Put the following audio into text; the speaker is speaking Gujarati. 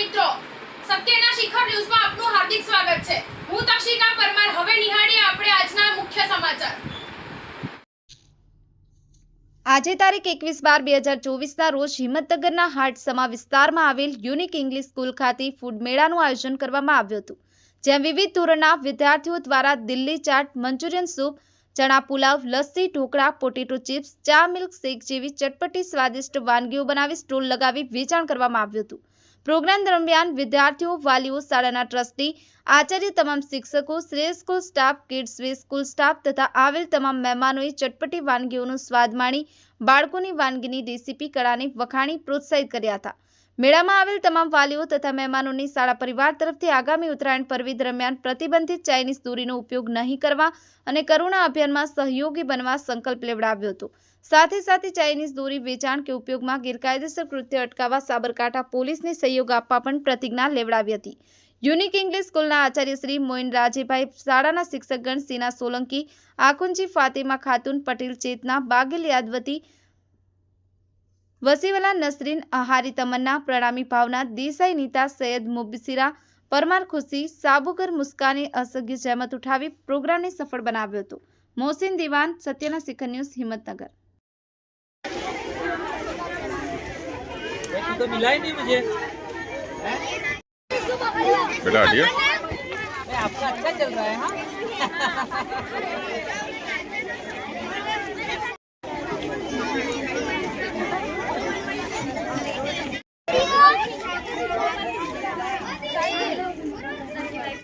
મિત્રો. સત્યના શિખર ન્યૂઝમાં આપનું હાર્દિક સ્વાગત છે. હું તક્ષિકા પરમાર. હવે નિહાળીએ આપણે આજના મુખ્ય સમાચાર. આજે તારીખ એકવીસ બાર બે હજાર ચોવીસના રોજ હિંમતનગરના હાટસમા વિસ્તારમાં આવેલ યુનિક ઇંગ્લિશ સ્કૂલ ખાતે ફૂડ મેળાનું આયોજન કરવામાં આવ્યું હતું, જ્યાં વિવિધ ધોરણના વિદ્યાર્થીઓ દ્વારા દિલ્હી ચાટ મંચુરિયન સૂપ ચણા પુલાવ, લસ્સી, ઢોકળા, પોટેટો ચિપ્સ, ચા મિલ્ક શેક જેવી ચટપટી સ્વાદિષ્ટ વાનગીઓ બનાવી સ્ટોલ લગાવી વેચાણ કરવામાં આવ્યું હતું. પ્રોગ્રામ દરમિયાન વિદ્યાર્થીઓ, વાલીઓ, શાળાના ટ્રસ્ટી, આચાર્ય તમામ શિક્ષકો શ્રેય school staff, kids way school staff તથા આવેલ તમામ મહેમાનોએ ચટપટી વાનગીઓનો સ્વાદ માણી બાળકોની વાનગીની રેસીપી કળાને વખાણી પ્રોત્સાહિત કર્યા હતા. મેળામાં આવેલ તમામ વાલીઓ તથા મહેમાનોની શાળા પરિવાર તરફથી આગામી ઉત્તરાયણ પર્વ દરમિયાન પ્રતિબંધિત ચાઇનીઝ દોરીનો ઉપયોગ નહીં કરવા અને કરુણા અભિયાનમાં સહયોગી બનવા સંકલ્પ લેવડાવ્યો હતો. સાથે સાથે ચાઇનીઝ દોરી, વેચાણ કે ઉપયોગમાં ગેરકાયદેસર કૃત્ય અટકાવવા સાબરકાંઠા પોલીસને સહયોગ આપવા પણ પ્રતિજ્ઞા લેવડાવી હતી. યુનિક ઇંગ્લિશ સ્કૂલના આચાર્ય શ્રી મોઇન રાજેભાઈ, શાળાના શિક્ષકગણ સીના સોલંકી આકુંજી ફાતિમા ખાતુન પટેલ ચેતના, બાગેલ યાદવતી વસીવલા નસરીન આહારી તમન્ના પ્રણામી ભાવના દેસાઈ નીતા સૈયદ મુબસીરા પરમાર ખુશી સાબુકર મુસ્કાને અસગ્ય જહેમત ઉઠાવી પ્રોગ્રામને સફળ બનાવ્યો હતો મોહસિન દિવાન સત્યના શિખર ન્યૂઝ હિંમતનગર तू तो मिला ही नहीं मुझे बेटा हटिए आपका अच्छा चल रहा है हाँ